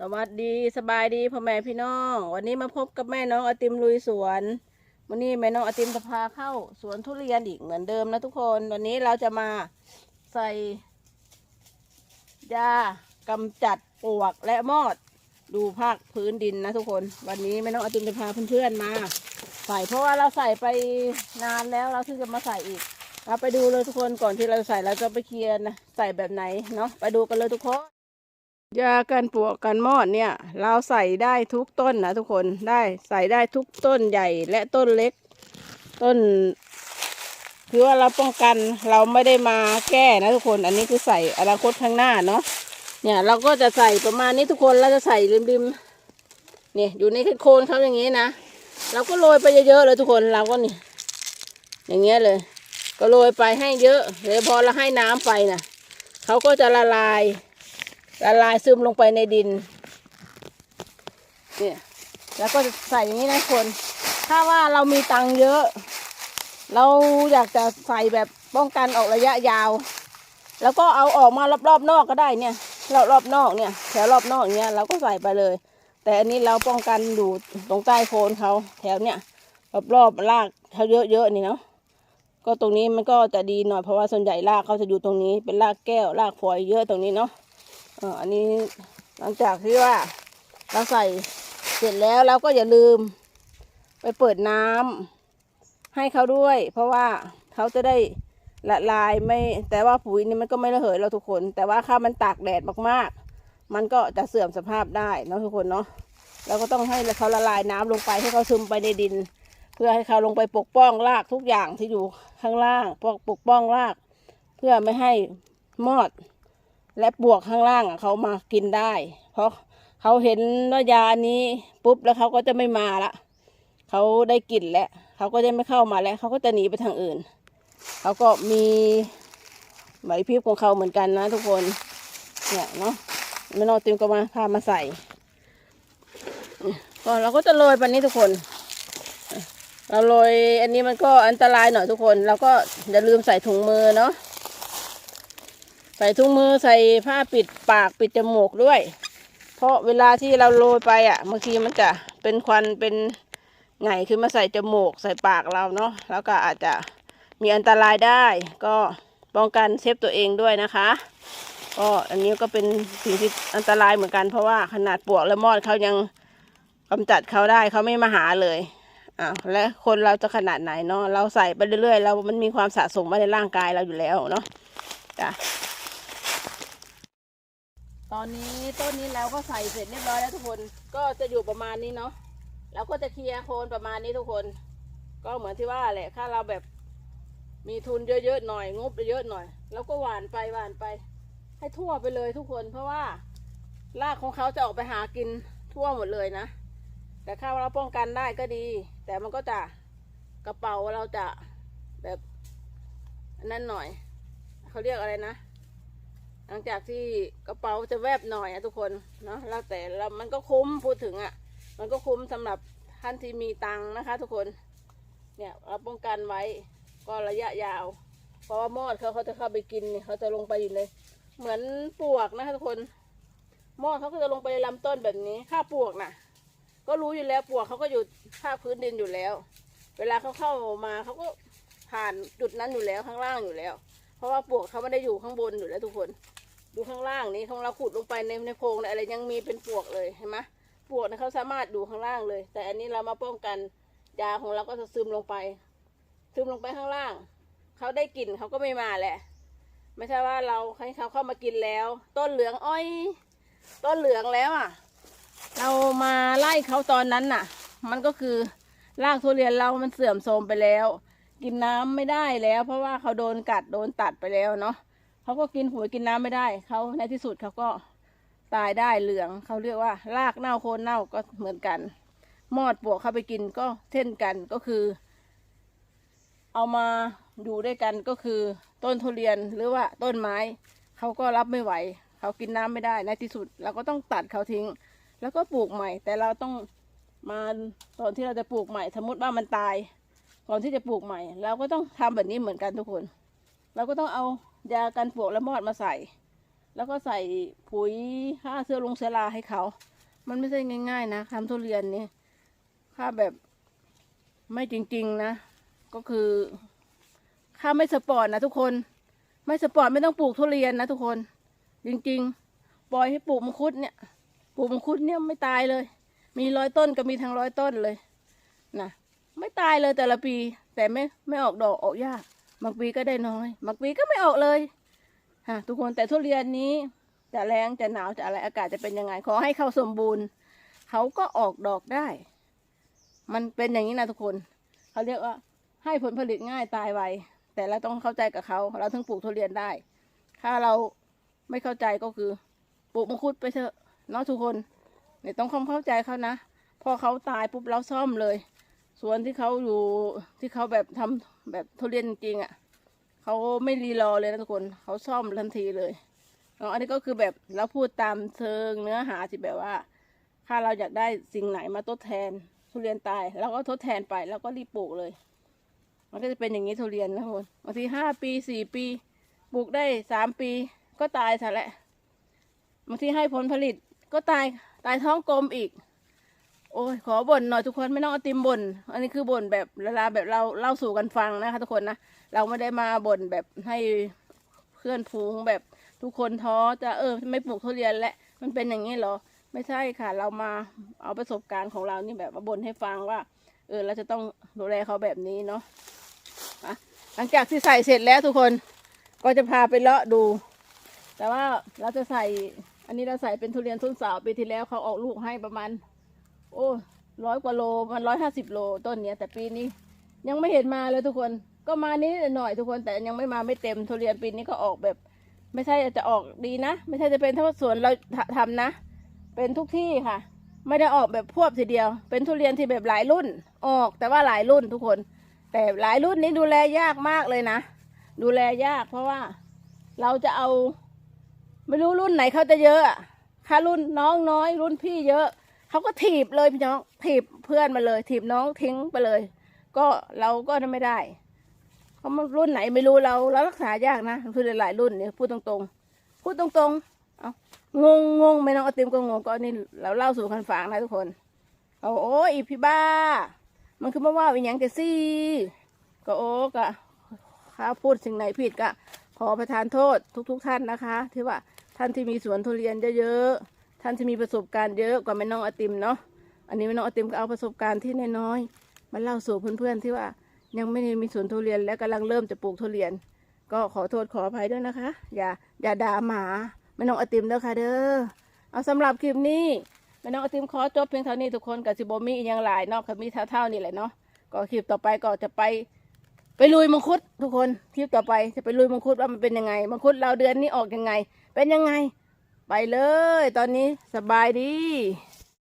สวัสดีสบายดีพ่อแม่พี่น้อง วันนี้มาพบกับแม่น้องอติมลุยสวนวันนี้แม่น้องอติมจะพาเข้าสวนทุเรียนอีกเหมือนเดิมนะทุกคนวันนี้เราจะมาใส่ยากำจัดปลวกและมอด ดูภาคพื้นดินนะทุกคน วันนี้แม่น้องอติมจะพาเพื่อนๆมา ใส่เพราะว่าเราใส่ไปนานแล้วเราถึงจะมาใส่อีกเราไปดูเลยทุกคนก่อนที่เราจะใส่เราจะไปเคลียร์นะใส่แบบไหนเนาะไปดูกันเลยทุกคน ยากันปวกกันมอดเนี่ย เราใส่ได้ทุกต้นนะทุกคนได้ใส่ได้ทุกต้นใหญ่และต้นเล็ก ต้นคือว่าเราป้องกันเราไม่ได้มาแก้นะทุกคนอันนี้คือใส่อนาคตข้างหน้าเนาะเนี่ยเราก็จะใส่ประมาณนี้ทุกคนเราจะใส่ริมๆเนี่ยอยู่ในโคนเขาอย่างนี้นะเราก็โรยไปเยอะๆเลยทุกคนเราก็นี่อย่างเงี้ยเลย ก็โรยไปให้เยอะเดี๋ยพอเราให้น้ำไปนะเขาก็จะละลาย ละลายซึมลงไปในดินเนี่ยแล้วก็ใส่อย่างนี้นะคน ถ้าว่าเรามีตังค์เยอะ เราอยากจะใส่แบบป้องกันออกระยะยาว แล้วก็เอาออกมารอบๆนอกก็ได้เนี่ยรอบรอบนอกเนี่ยแถวรอบนอกเนี้ยเราก็ใส่ไปเลย แต่อันนี้เราป้องกันอยู่ตรงใต้โคนเขาแถวเนี้ยรอบๆรากเขาเยอะๆนี่เนาะก็ตรงนี้มันก็จะดีหน่อยเพราะว่าส่วนใหญ่รากเขาจะอยู่ตรงนี้เป็นรากแก้วรากฝอยเยอะตรงนี้เนาะ อันนี้หลังจากที่ว่าเราใส่เสร็จแล้วเราก็อย่าลืมไปเปิดน้ำให้เขาด้วย เพราะว่าเขาจะได้ละลายไม่ แต่ว่าปุ๋ยนี่มันก็ไม่ระเหยเราทุกคน แต่ว่าถ้ามันตากแดดมากๆ มันก็จะเสื่อมสภาพได้เนาะทุกคนเนาะเราก็ต้องให้เขาละลายน้ำลงไปให้เขาซึมไปในดิน เพื่อให้เขาลงไปปกป้องรากทุกอย่างที่อยู่ข้างล่างปกปกป้องราก เพื่อไม่ให้มอด และปลวกข้างล่างเขามากินได้ เพราะเขาเห็นว่ายานี้ปุ๊บแล้วเขาก็จะไม่มาละเขาได้กลิ่นแล้วเขาก็จะไม่เข้ามาแล้วเขาก็จะหนีไปทางอื่นเขาก็มีไหวพริบของเขาเหมือนกันนะทุกคนเนี่ยเนาะไม่นองติมก็มาพามาใส่ก่อนเราก็จะโรยแบบนี้ทุกคน เราโรยอันนี้มันก็อันตรายหน่อยทุกคน เราก็อย่าลืมใส่ถุงมือเนาะ ใส่ถุงมือใส่ผ้าปิดปากปิดจมูกด้วย เพราะเวลาที่เราโรยไปอะบางทีมันจะเป็นควันเป็นไงขึ้นมาใส่จมูกใส่ปากเราเนาะแล้วก็อาจจะมีอันตรายได้ ก็ป้องกันเซฟตัวเองด้วยนะคะ ก็อันนี้ก็เป็นสิ่งที่อันตรายเหมือนกันเพราะว่าขนาดปลวกและมอดเขายังกำจัดเขาได้เขาไม่มาหาเลยอ่าและคนเราจะขนาดไหนเนาะเราใส่ไปเรื่อยๆเรามันมีความสะสมไว้ในร่างกายเราอยู่แล้วเนาะจ้ะ ตอนนี้ต้นนี้เราก็ใส่เสร็จเรียบร้อยแล้วทุกคนก็จะอยู่ประมาณนี้เนาะเราก็จะเคลียร์โคนประมาณนี้ทุกคน ก็เหมือนที่ว่าแหละถ้าเราแบบมีทุนเยอะๆหน่อยงบเยอะๆหน่อยเราก็หวานไปหวานไป ให้ทั่วไปเลยทุกคน เพราะว่ารากของเขาจะออกไปหากินทั่วหมดเลยนะ แต่ถ้าเราป้องกันได้ก็ดี แต่มันก็จะกระเป๋าเราจะแบบนนั้นหน่อย เขาเรียกอะไรนะ หลังจากที่กระเป๋าจะแวบหน่อยอะทุกคนเนาะแล้วแต่เรามันก็คุ้มพูดถึงอะมันก็คุ้มสำหรับท่านที่มีตังค์นะคะ ทุกคนเนี่ยเราป้องกันไว้ก็ระยะยาว เพราะว่ามอดเขาเขาจะเข้าไปกินเนี่ยเขาจะลงไปอยู่เลยเหมือนปลวกนะคะทุกคน มอดเขาก็จะลงไปในลำต้นแบบนี้ถ้าปลวกน่ะ ก็รู้อยู่แล้วปลวกเขาก็อยู่ภาคพื้นดินอยู่แล้ว เวลาเขาเข้ามาเขาก็ผ่านจุดนั้นอยู่แล้วข้างล่างอยู่แล้ว ราะว่าปลวกเขาไม่ได้อยู่ข้างบนอยู่แล้วทุกคน ดูข้างล่างนี้ของเราขุดลงไปในในโพรงอะไรยังมีเป็นปลวกเลยเห็นไหมปลวกนะเขาสามารถดูข้างล่างเลย แต่อันนี้เรามาป้องกันยาของเราก็จะซึมลงไป ซึมลงไปข้างล่าง เขาได้กลิ่นเขาก็ไม่มาแหละ ไม่ใช่ว่าเราให้เขาเข้ามากินแล้ว ต้นเหลืองอ้อย ต้นเหลืองแล้วอะ เรามาไล่เขาตอนนั้นน่ะ มันก็คือรากทุเรียนเรามันเสื่อมโทรมไปแล้ว กินน้ำไม่ได้แล้ว เพราะว่าเขาโดนกัดโดนตัดไปแล้วเนาะเขาก็กินหัวกินน้ำไม่ได้เขาในที่สุดเขาก็ตายได้เหลืองเขาเรียกว่า รากเน่าโคนเน่าก็เหมือนกัน มอดปลวกเข้าไปกินก็เช่นกันก็คือ เอามาอยู่ด้วยกันก็คือ ต้นทุเรียนหรือว่าต้นไม้เขาก็รับไม่ไหวเขากินน้ำไม่ได้ในที่สุดเราก็ต้องตัดเขาทิ้ง แล้วก็ปลูกใหม่ แต่เราต้องมาตอนที่เราจะปลูกใหม่ สมมติว่ามันตาย ก่อนที่จะปลูกใหม่ เราก็ต้องทำแบบนี้เหมือนกันทุกคน เราก็ต้องเอายากันปลวกและมอดมาใส่ แล้วก็ใส่ปุ๋ยค่าเสื้อลงเสื้อราให้เขา มันไม่ใช่ง่าย ๆ นะทำทุเรียนนี่ค่าแบบไม่จริง ๆนะ ก็คือค่าไม่สปอร์ตนะทุกคน ไม่สปอร์ตไม่ต้องปลูกทุเรียนนะทุกคน จริง ๆ ปล่อยให้ปลูกมังคุดเนี่ยปลูกมังคุดเนี่ยไม่ตายเลย มีร้อยต้นก็มีทั้งร้อยต้นเลยนะ ไม่ตายเลยแต่ละปี แต่ไม่ไม่ออกดอกออกยากบางปีก็ได้น้อยบางปีก็ไม่ออกเลยฮะทุกคนแต่ทุเรียนนี้จะแรงจะหนาวจะอะไรอากาศจะเป็นยังไงขอให้เขาสมบูรณ์เขาก็ออกดอกได้ มันเป็นอย่างนี้นะทุกคนเขาเรียกว่าให้ผลผลิตง่ายตายไวแต่เราต้องเข้าใจกับเขาเราถึงปลูกทุเรียนได้ ถ้าเราไม่เข้าใจก็คือปลูกมังคุดไปเถอะเนาะทุกคนเนี่ยต้องความเข้าใจเขานะ พอเขาตายปุ๊บเราซ่อมเลย ส่วนที่เขาอยู่ที่เขาแบบทำแบบทุเรียนจริงๆอะเขาไม่รีรอเลยนะทุกคนเขาซ่อมทันทีเลยเนาะอันนี้ก็คือแบบเราพูดตามเชิงเนื้อหาที่แบบว่า ถ้าเราอยากได้สิ่งไหนมาทดแทนทุเรียนตายเราก็ทดแทนไปแล้วก็รีบปลูกเลย มันก็จะเป็นอย่างนี้ทุเรียนนะคุณบางทีห้าปีสี่ปีปลูกได้สามปีก็ตายซะแหละบางทีให้ผลผลิตก็ตายตายท้องกลมอีก โอ้ยขอบ่นหน่อยทุกคนไม่ต้องเอาติมบ่นอันนี้คือบ่นแบบเวลาแบบเราเล่าสู่กันฟังนะคะ ทุกคนนะเราไม่ได้มาบ่นแบบให้เพื่อนฟูงแบบทุกคนท้อจะเออไม่ปลูกทุเรียนและมันเป็นอย่างนี้เหรอ ไม่ใช่ค่ะ เรามาเอาประสบการณ์ของเรานี่แบบมาบ่นให้ฟังว่า เออเราจะต้องดูแลเขาแบบนี้เนาะอะหลังจากที่ใส่เสร็จแล้วทุกคนก็จะพาไปเลาะดู แต่ว่าเราจะใส่อันนี้เราใส่เป็นทุเรียนทุนสาวปีที่แล้วเขาออกลูกให้ประมาณ โอ้ร้อยกว่าโลมันร้อยห้าสิบโลต้นเนี้ยแต่ปีนี้ ยังไม่เห็นมาเลยทุกคนก็มานิดหน่อยทุกคนแต่ยังไม่มาไม่เต็มทุเรียนปีนี้ก็ออกแบบ ไม่ใช่จะออกดีนะ ไม่ใช่จะเป็นเท่าสวนเราทำนะ เป็นทุกที่ค่ะ ไม่ได้ออกแบบพวบทีเดียว เป็นทุเรียนที่แบบหลายรุ่นออก แต่ว่าหลายรุ่นทุกคน แต่หลายรุ่นนี้ดูแลยากมากเลยนะ ดูแลยาก เพราะว่าเราจะเอา ไม่รู้รุ่นไหนเขาจะเยอะอะถ้ารุ่นน้องน้อยรุ่นพี่เยอะ เขาก็ถีบเลยพี่น้องถีบเพื่อนมาเลย ถีบน้องทิ้งไปเลย ก็เราก็ไม่ได้เขาะมันรุ่นไหนไม่รู้เราเรารักษายากนะคือหลายๆรุ่นเนี่ยพูดตรงๆ พูดตรงๆเอางงงงไม่น้องอติมก็งงก็นี่เราเล่าสู่กันฟังนะทุกคนเอาโอ้ยอีพี่บ้า มันคือมาว่าวิญญาณแกซี่ก็โอ้กะข้าพูดสิ่งไหนผิดก็ขอประทานโทษทุก ๆ ท่านนะคะ ที่ว่าท่านที่มีสวนทุเรียนเยอะๆ ท่านที่มีประสบการณ์เยอะกว่าแม่น้องอติมเนาะอันนี้แม่น้องอติมก็เอาประสบการณ์ที่น้อยๆมาเล่าสู่เพื่อนๆที่ว่ายังไม่ได้มีสวนทุเรียนและกำลังเริ่มจะปลูกทุเรียน ก็ขอโทษขออภัยด้วยนะคะ อย่าอย่าด่าหมาแม่น้องอติมเด้อค่ะเด้อเอาสำหรับคลิปนี้แม่น้องอติมขอจบเพียงเท่านี้ทุกคนกับสิบมีอีกอย่างหลายนาะกับมีเท่าๆนี่แหละเนาะก็คลิปต่อไปก็จะไปไปลุยมังคุดทุกคนคลิปต่อไปจะไปลุยมังคุดว่ามันเป็นยังไงมังคุดเราเดือนนี้ออกยังไง เป็นยังไง ไปเลย ตอนนี้สบายดี